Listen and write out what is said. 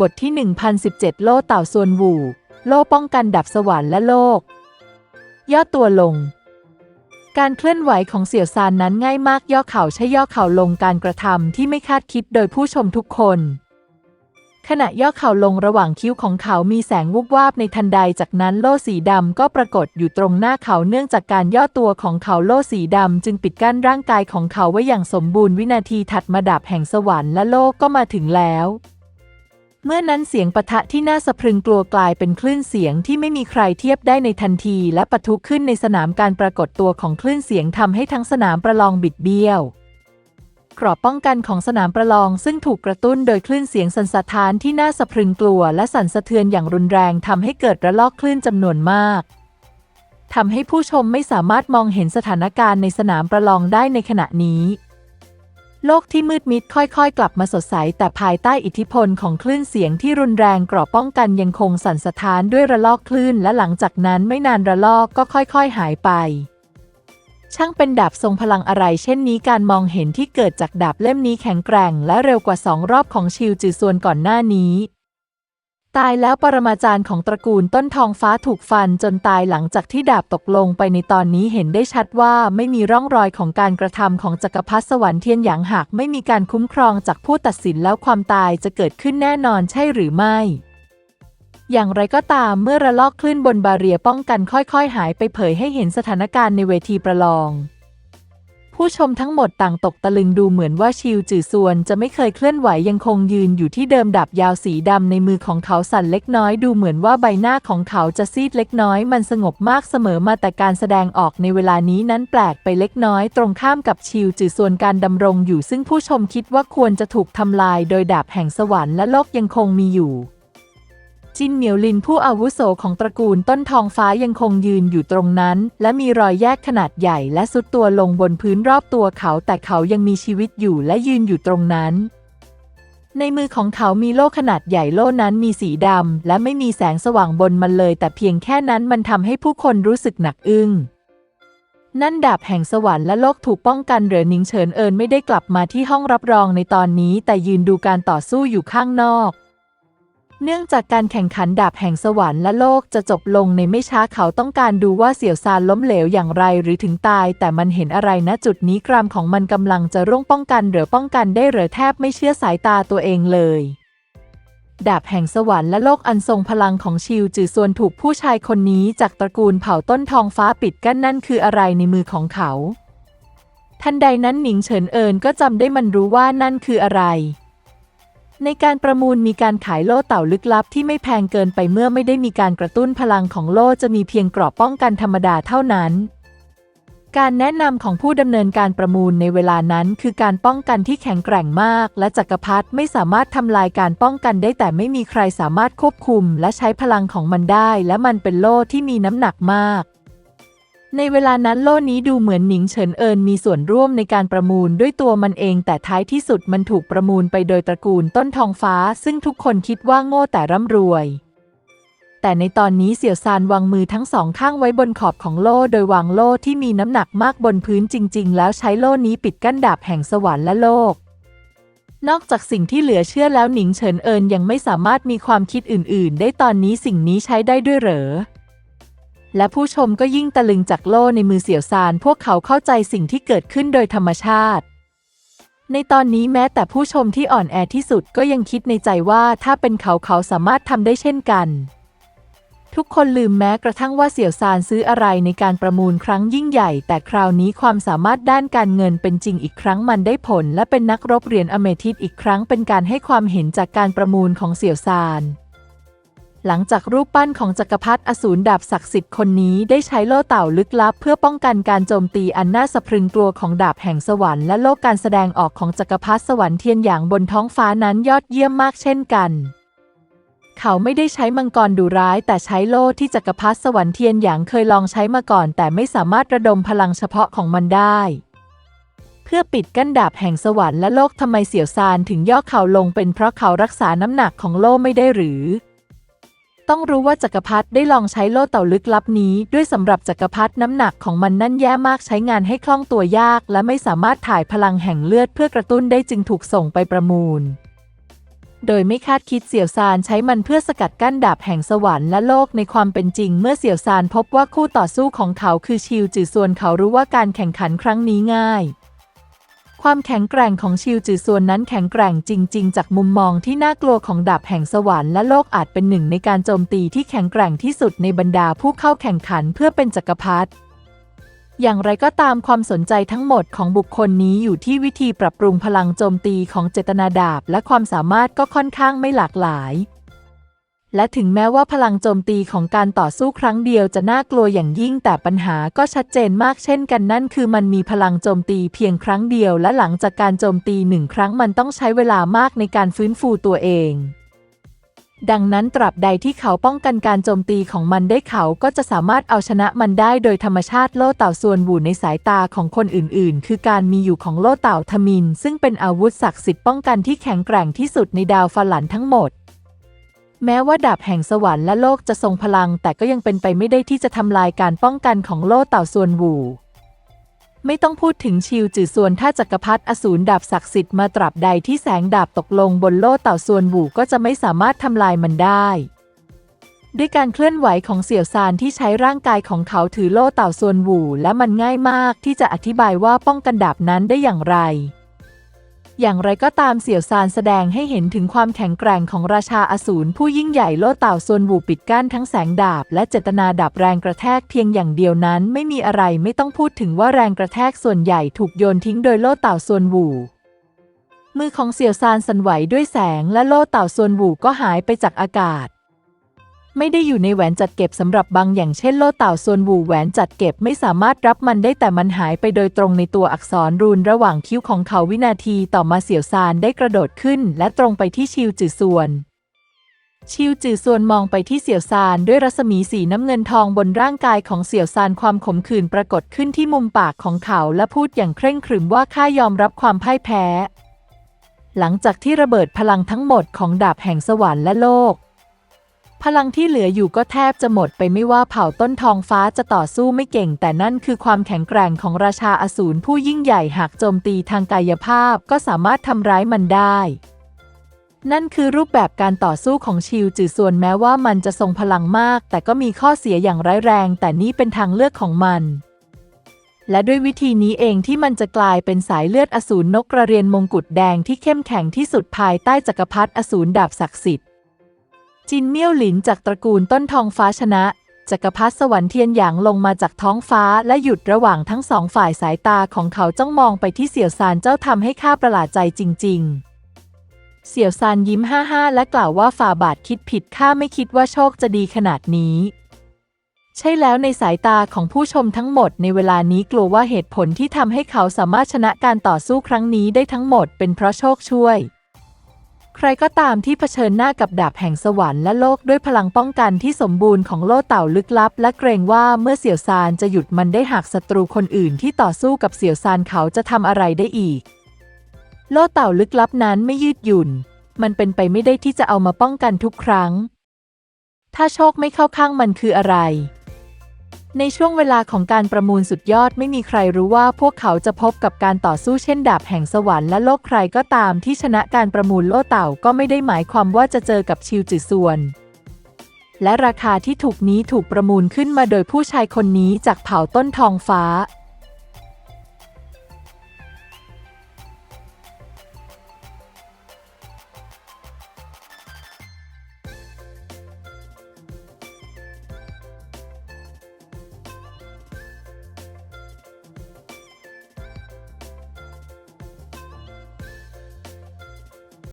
บทที่ 1017 โล่เต่าส่วนวูโล่ป้องกันดับสวรรค์และโลก ย่อตัวลง การเคลื่อนไหวของเสี่ยวซานนั้นง่ายมากย่อเข่าใช้ย่อเข่าลงการกระทำที่ไม่คาดคิดโดยผู้ชมทุกคน ขณะย่อเข่าลงระหว่างคิ้วของเขามีแสงวุบวาบในทันใดจากนั้นโล่สีดำก็ปรากฏอยู่ตรงหน้าเขาเนื่องจากการย่อตัวของเขาโล่สีดำจึงปิดกั้นร่างกายของเขาไว้อย่างสมบูรณ์วินาทีถัดมาดาบแห่งสวรรค์และโลกก็มาถึงแล้ว เมื่อนั้นเสียงปะทะที่น่าสะพรึงกลัวกลายเป็นคลื่นเสียงที่ไม่มีใครเทียบได้ในทันที และปะทุขึ้นในสนามการปรากฏตัวของคลื่นเสียงทำให้ทั้งสนามประลองบิดเบี้ยวกรอบป้องกันของสนามประลองซึ่งถูกกระตุ้นโดยคลื่นเสียงสั่นสะท้านที่น่าสะพรึงกลัว และสั่นสะเทือนอย่างรุนแรงทำให้เกิดระลอกคลื่นจำนวนมากทำให้ผู้ชมไม่สามารถมองเห็นสถานการณ์ในสนามประลองได้ในขณะนี้ โลกที่มืดมิดค่อยๆ กลับมาสดใส แต่ภายใต้อิทธิพลของคลื่นเสียงที่รุนแรงกรอบป้องกันยังคงสั่นสะท้านด้วยระลอกคลื่น และหลังจากนั้นไม่นานระลอกก็ค่อยๆ หายไป ช่างเป็นดาบทรงพลังอะไร เช่นนี้การมองเห็นที่เกิดจากดาบเล่มนี้แข็งแกร่ง และเร็วกว่าสองรอบของชิวจือซวนก่อนหน้านี้ ตายแล้วปรมาจารย์ของตระกูลต้นทองฟ้าถูกฟันจนตายหลังจากที่ดาบตกลงไปในตอนนี้เห็นได้ชัดว่าไม่มีร่องรอยของการกระทำของจักรพรรดิสวรรค์เทียนหยางหากไม่มีการคุ้มครองจากผู้ตัดสินแล้วความตายจะเกิดขึ้นแน่นอนใช่หรือไม่อย่างไรก็ตามเมื่อระลอกคลื่นบนบาเรียป้องกันค่อยๆ หายไปเผยให้เห็นสถานการณ์ในเวทีประลอง ผู้ชมทั้งหมดต่างตกตะลึงดูเหมือนว่าชิวจือซวนจะไม่เคยเคลื่อนไหวยังคงยืนอยู่ที่เดิมดาบยาวสีดำในมือของเขาสั่นเล็กน้อยดูเหมือนว่าใบหน้าของเขาจะซีดเล็กน้อยมันสงบมากเสมอมาแต่การแสดงออกในเวลานี้นั้นแปลกไปเล็กน้อยตรงข้ามกับชิวจือซวนการดำรงอยู่ซึ่งผู้ชมคิดว่าควรจะถูกทำลายโดยดาบแห่งสวรรค์และโลกยังคงมีอยู่ จินเหมียวลินผู้อาวุโสของตระกูลต้นทองฟ้ายังคงยืนอยู่ตรงนั้น และมีรอยแยกขนาดใหญ่และสุดตัวลงบนพื้นรอบตัวเขา แต่เขายังมีชีวิตอยู่และยืนอยู่ตรงนั้น ในมือของเขามีโล่ขนาดใหญ่โล่นั้นมีสีดำและไม่มีแสงสว่างบนมันเลย แต่เพียงแค่นั้นมันทำให้ผู้คนรู้สึกหนักอึ้งนั่นดาบแห่งสวรรค์และโลกถูกป้องกันเหรือนิงเฉินเอินไม่ได้กลับมาที่ห้องรับรองในตอนนี้ แต่ยืนดูการต่อสู้อยู่ข้างนอก เนื่องจากการแข่งขันดาบแห่งสวรรค์และโลกจะจบลงในไม่ช้าเขาต้องการดูว่าเสี่ยวซานล้มเหลวอย่างไรหรือถึงตาย แต่มันเห็นอะไรนะจุดนี้กรามของมันกำลังจะร่วงป้องกันหรือป้องกันได้หรือแทบไม่เชื่อสายตาตัวเองเลยดาบแห่งสวรรค์และโลกอันทรงพลังของชิวจือซวนถูกผู้ชายคนนี้จากตระกูลเผ่าต้นทองฟ้าปิดกั้นนั่นคืออะไรในมือของเขา ทันใดนั้นหนิงเฉินเอินก็จำได้มันรู้ว่านั่นคืออะไร ในการประมูลมีการขายโล่เต่าลึกลับที่ไม่แพงเกินไปเมื่อไม่ได้มีการกระตุ้นพลังของโล่จะมีเพียงกรอบป้องกันธรรมดาเท่านั้น การแนะนำของผู้ดำเนินการประมูลในเวลานั้นคือการป้องกันที่แข็งแกร่งมาก และจักรพรรดิไม่สามารถทำลายการป้องกันได้แต่ไม่มีใครสามารถควบคุม และใช้พลังของมันได้ และมันเป็นโล่ที่มีน้ำหนักมาก ในเวลานั้นโล่นี้ดูเหมือนหนิงเฉินเอินมีส่วนร่วมในการประมูลด้วยตัวมันเอง แต่ท้ายที่สุดมันถูกประมูลไปโดยตระกูลต้นทองฟ้า ซึ่งทุกคนคิดว่าโง่แต่ร่ำรวย แต่ในตอนนี้เสี่ยวซานวางมือทั้งสองข้างไว้บนขอบของโล่โดยวางโล่ที่มีน้ำหนักมากบนพื้นจริง ๆ แล้วใช้โล่นี้ปิดกั้นดาบแห่งสวรรค์และโลก นอกจากสิ่งที่เหลือเชื่อแล้วหนิงเฉินเอินยังไม่สามารถมีความคิดอื่น ๆ ได้ตอนนี้สิ่งนี้ใช้ได้ด้วยเหรอ และผู้ชมก็ยิ่งตะลึงจากโล่ในมือเสี่ยวซาน พวกเขาเข้าใจสิ่งที่เกิดขึ้นโดยธรรมชาติ ในตอนนี้แม้แต่ผู้ชมที่อ่อนแอที่สุดก็ยังคิดในใจว่าถ้าเป็นเขาเขาสามารถทำได้เช่นกัน ทุกคนลืมแม้กระทั่งว่าเสี่ยวซานซื้ออะไรในการประมูลครั้งยิ่งใหญ่ แต่คราวนี้ความสามารถด้านการเงินเป็นจริงอีกครั้งมันได้ผล และเป็นนักรบเหรียญอเมทิสอีกครั้งเป็นการให้ความเห็นจากการประมูลของเสี่ยวซาน หลังจากรูปปั้นของจักรพรรดิอสูรดาบศักดิ์สิทธิ์คนนี้ได้ใช้โล่เต่าลึกลับ เพื่อป้องกันการโจมตีอันน่าสะพรึงกลัวของดาบแห่งสวรรค์และโลกการแสดงออกของจักรพรรดิสวรรค์เทียนหยางบนท้องฟ้านั้นยอดเยี่ยมมากเช่นกัน เขาไม่ได้ใช้มังกรดุร้าย แต่ใช้โล่ที่จักรพรรดิสวรรค์เทียนหยางเคยลองใช้มาก่อน แต่ไม่สามารถระดมพลังเฉพาะของมันได้เพื่อปิดกั้นดาบแห่งสวรรค์และโลกทำไมเสี่ยวซานถึงย่อเข่าลงเป็นเพราะเขารักษาน้ำหนักของโล่ไม่ได้หรือ ต้องรู้ว่าจักรพรรดิได้ลองใช้โล่เต่าลึกลับนี้ ด้วยสำหรับจักรพรรดิน้ำหนักของมันนั่นแย่มากใช้งานให้คล่องตัวยาก และไม่สามารถถ่ายพลังแห่งเลือดเพื่อกระตุ้นได้จึงถูกส่งไปประมูล โดยไม่คาดคิดเสี่ยวซานใช้มันเพื่อสกัดกั้นดาบแห่งสวรรค์และโลกในความเป็นจริง เมื่อเสี่ยวซานพบว่าคู่ต่อสู้ของเขาคือชิวจือส่วนเขารู้ว่าการแข่งขันครั้งนี้ง่าย ความแข็งแกร่งของชิวจือส่วนนั้นแข็งแกร่งจริง ๆ จากมุมมองที่น่ากลัวของดาบแห่งสวรรค์และโลกอาจเป็นหนึ่งในการโจมตีที่แข็งแกร่งที่สุดในบรรดาผู้เข้าแข่งขันเพื่อเป็นจักรพรรดิอย่างไรก็ตามความสนใจทั้งหมดของบุคคลนี้อยู่ที่วิธีปรับปรุงพลังโจมตีของเจตนาดาบ และความสามารถก็ค่อนข้างไม่หลากหลาย และถึงแม้ว่าพลังโจมตีของการต่อสู้ครั้งเดียวจะน่ากลัวอย่างยิ่งแต่ปัญหาก็ชัดเจนมากเช่นกันนั่นคือมันมีพลังโจมตีเพียงครั้งเดียว และหลังจากการโจมตีหนึ่งครั้งมันต้องใช้เวลามากในการฟื้นฟูตัวเอง ดังนั้นตราบใดที่เขาป้องกันการโจมตีของมันได้เขาก็จะสามารถเอาชนะมันได้โดยธรรมชาติโล่เต่าส่วนบูในสายตาของคนอื่น ๆ คือการมีอยู่ของโล่เต่าทมิน ซึ่งเป็นอาวุธศักดิ์สิทธิ์ป้องกันที่แข็งแกร่งที่สุดในดาวฟาหลันทั้งหมด แม้ว่าดาบแห่งสวรรค์และโลกจะทรงพลัง แต่ก็ยังเป็นไปไม่ได้ที่จะทำลายการป้องกันของโล่เต่าส่วนบูไม่ต้องพูดถึงชิวจือส่วนถ้าจักรพรรดิอสูรดาบศักดิ์สิทธิ์มาตราบใดที่แสงดาบตกลงบนโล่เต่าส่วนบูก็จะไม่สามารถทำลายมันได้ ด้วยการเคลื่อนไหวของเสี่ยวซานที่ใช้ร่างกายของเขาถือโล่เต่าส่วนบูและมันง่ายมากที่จะอธิบายว่าป้องกันดาบนั้นได้อย่างไร อย่างไรก็ตามเสี่ยวซานแสดงให้เห็นถึงความแข็งแกร่งของราชาอสูรผู้ยิ่งใหญ่โล่เต่าส่วนบูปิดกั้นทั้งแสงดาบ และเจตนาดับแรงกระแทกเพียงอย่างเดียวนั้น ไม่มีอะไรไม่ต้องพูดถึงว่าแรงกระแทกส่วนใหญ่ถูกโยนทิ้งโดยโล่เต่าส่วนบูมือของเสี่ยวซานสั่นไหวด้วยแสงและโล่เต่าส่วนบูก็หายไปจากอากาศ ไม่ได้อยู่ในแหวนจัดเก็บสำหรับบางอย่างเช่นโล่เต่าส่วนบูแหวนจัดเก็บไม่สามารถรับมันได้แต่มันหายไปโดยตรงในตัวอักษรรูนระหว่างคิ้วของเขาวินาทีต่อมาเสี่ยวซานได้กระโดดขึ้น และตรงไปที่ชิวจือส่วน ชิวจือส่วนมองไปที่เสี่ยวซานด้วยรัศมีสีน้ำเงินทองบนร่างกายของเสี่ยวซานความขมขื่นปรากฏขึ้นที่มุมปากของเขาและพูดอย่างเคร่งขรึมว่าข้ายอมรับความพ่ายแพ้ หลังจากที่ระเบิดพลังทั้งหมดของดาบแห่งสวรรค์และโลก พลังที่เหลืออยู่ก็แทบจะหมดไปไม่ว่าเผ่าต้นทองฟ้าจะต่อสู้ไม่เก่ง แต่นั่นคือความแข็งแกร่งของราชาอสูรผู้ยิ่งใหญ่หากโจมตีทางกายภาพก็สามารถทำร้ายมันได้ นั่นคือรูปแบบการต่อสู้ของชิวจือส่วนแม้ว่ามันจะทรงพลังมาก แต่ก็มีข้อเสียอย่างร้ายแรง แต่นี่เป็นทางเลือกของมันและด้วยวิธีนี้เองที่มันจะกลายเป็นสายเลือดอสูรนกกระเรียนมงกุฎแดงที่เข้มแข็งที่สุดภายใต้จักรพรรดิอสูรดาบศักดิ์สิทธิ์ จินเมี่ยวหลินจากตระกูลต้นทองฟ้าชนะจักรพรรดิสวรรค์เทียนหยางลงมาจากท้องฟ้าและหยุดระหว่างทั้งสองฝ่ายสายตาของเขาจ้องมองไปที่เสี่ยวซานเจ้าทำให้ข้าประหลาดใจจริง ๆ เสี่ยวซานยิ้มห้าห้าและกล่าวว่าฝ่าบาทคิดผิดข้าไม่คิดว่าโชคจะดีขนาดนี้ ใช่แล้วในสายตาของผู้ชมทั้งหมดในเวลานี้กลัวว่าเหตุผลที่ทำให้เขาสามารถชนะการต่อสู้ครั้งนี้ได้ทั้งหมดเป็นเพราะโชคช่วย ใครก็ตามที่เผชิญหน้ากับดาบแห่งสวรรค์และโลกด้วยพลังป้องกันที่สมบูรณ์ของโล่เต่าลึกลับ และเกรงว่าเมื่อเสี่ยวซานจะหยุดมันได้หากศัตรูคนอื่นที่ต่อสู้กับเสี่ยวซานเขาจะทำอะไรได้อีก โล่เต่าลึกลับนั้นไม่ยืดหยุ่น มันเป็นไปไม่ได้ที่จะเอามาป้องกันทุกครั้ง ถ้าโชคไม่เข้าข้างมันคืออะไร ในช่วงเวลาของการประมูลสุดยอดไม่มีใครรู้ว่าพวกเขาจะพบกับการต่อสู้เช่นดาบแห่งสวรรค์และโลกใครก็ตามที่ชนะการประมูลโล่เต่าก็ไม่ได้หมายความว่าจะเจอกับชิวจือส่วน และราคาที่ถูกนี้ถูกประมูลขึ้นมาโดยผู้ชายคนนี้จากเผ่าต้นทองฟ้า